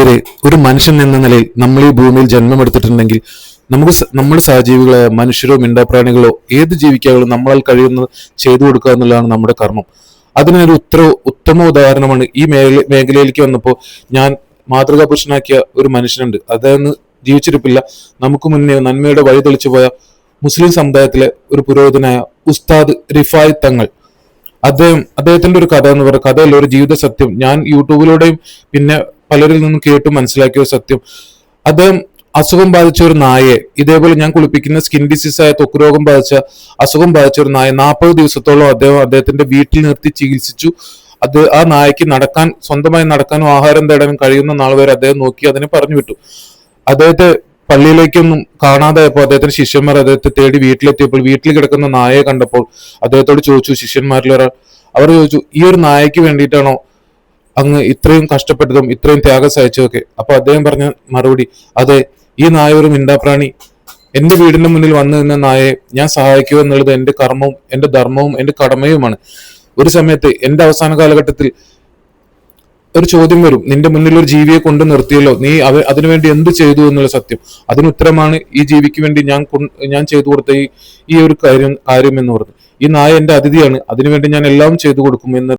പ്രിയരെ ഒരു മനുഷ്യൻ എന്ന നിലയിൽ നമ്മൾ ഈ ഭൂമിയിൽ ജന്മമെടുത്തിട്ടുണ്ടെങ്കിൽ നമുക്ക് നമ്മുടെ സഹജീവികളെ മനുഷ്യരോ മിണ്ടാപ്രാണികളോ ഏത് ജീവിക്കാകളും നമ്മളാൽ കഴിയുന്നത് ചെയ്തു കൊടുക്കുക എന്നുള്ളതാണ് നമ്മുടെ കർമ്മം. അതിനൊരു ഉത്തര ഉത്തമ ഉദാഹരണമാണ് ഈ മേഖല മേഖലയിലേക്ക് വന്നപ്പോൾ ഞാൻ മാതൃകാ പുരുഷനാക്കിയ ഒരു മനുഷ്യനുണ്ട്. അദ്ദേഹം ജീവിച്ചിരിപ്പില്ല. നമുക്ക് മുന്നേ നന്മയുടെ വഴി തെളിച്ചു പോയ മുസ്ലിം സമുദായത്തിലെ ഒരു പുരോഹിതനായ ഉസ്താദ് റിഫായ് തങ്ങൾ. അദ്ദേഹം അദ്ദേഹത്തിന്റെ ഒരു കഥ എന്ന് പറയുന്ന കഥയല്ല ഒരു ജീവിത സത്യം. ഞാൻ യൂട്യൂബിലൂടെയും പിന്നെ പലരിൽ നിന്നും കേട്ടു മനസ്സിലാക്കിയ സത്യം. അദ്ദേഹം അസുഖം ബാധിച്ച ഒരു നായയെ ഇതേപോലെ ഞാൻ കുളിപ്പിക്കുന്ന സ്കിൻ ഡിസീസ് ആയ ത്വക്ക് രോഗം ബാധിച്ച അസുഖം ബാധിച്ച ഒരു നായ നാൽപ്പത് ദിവസത്തോളം അദ്ദേഹം അദ്ദേഹത്തിന്റെ വീട്ടിൽ നിർത്തി ചികിത്സിച്ചു. അത് ആ നായക്ക് നടക്കാൻ സ്വന്തമായി നടക്കാനും ആഹാരം തേടാനും കഴിയുന്ന നാൾ വരെ അദ്ദേഹം നോക്കി അതിനെ പറഞ്ഞു വിട്ടു. അദ്ദേഹത്തെ പള്ളിയിലേക്കൊന്നും കാണാതായപ്പോൾ അദ്ദേഹത്തിന്റെ ശിഷ്യന്മാർ അദ്ദേഹത്തെ തേടി വീട്ടിലെത്തിയപ്പോൾ വീട്ടിൽ കിടക്കുന്ന നായയെ കണ്ടപ്പോൾ അദ്ദേഹത്തോട് ചോദിച്ചു ശിഷ്യന്മാരിൽ ഒരാൾ? അവർ ചോദിച്ചു ഈ ഒരു നായക്ക് വേണ്ടിയിട്ടാണോ അങ്ങ് ഇത്രയും കഷ്ടപ്പെട്ടതും ഇത്രയും ത്യാഗം സഹിച്ചതൊക്കെ. അപ്പൊ അദ്ദേഹം പറഞ്ഞ മറുപടി അതെ ഈ നായ ഒരു മിണ്ടാപ്രാണി. എന്റെ വീടിന്റെ മുന്നിൽ വന്നു നിന്ന നായയെ ഞാൻ സഹായിക്കുക എന്നുള്ളത് എന്റെ കർമ്മവും എന്റെ ധർമ്മവും എന്റെ കടമയുമാണ്. ഒരു സമയത്ത് എന്റെ അവസാന കാലഘട്ടത്തിൽ ഒരു ചോദ്യം വരും. നിന്റെ മുന്നിൽ ഒരു ജീവിയെ കൊണ്ട് നിർത്തിയല്ലോ. നീ അവ അതിനുവേണ്ടി എന്ത് ചെയ്തു എന്നുള്ള സത്യം. അതിന് ഉത്തരമാണ് ഈ ജീവിക്ക് വേണ്ടി ഞാൻ ഞാൻ ചെയ്തു കൊടുത്ത ഈ ഈ ഒരു കാര്യം കാര്യം എന്ന് പറഞ്ഞു ഈ നായ എന്റെ അതിഥിയാണ്. അതിനുവേണ്ടി ഞാൻ എല്ലാം ചെയ്തു കൊടുക്കും എന്ന്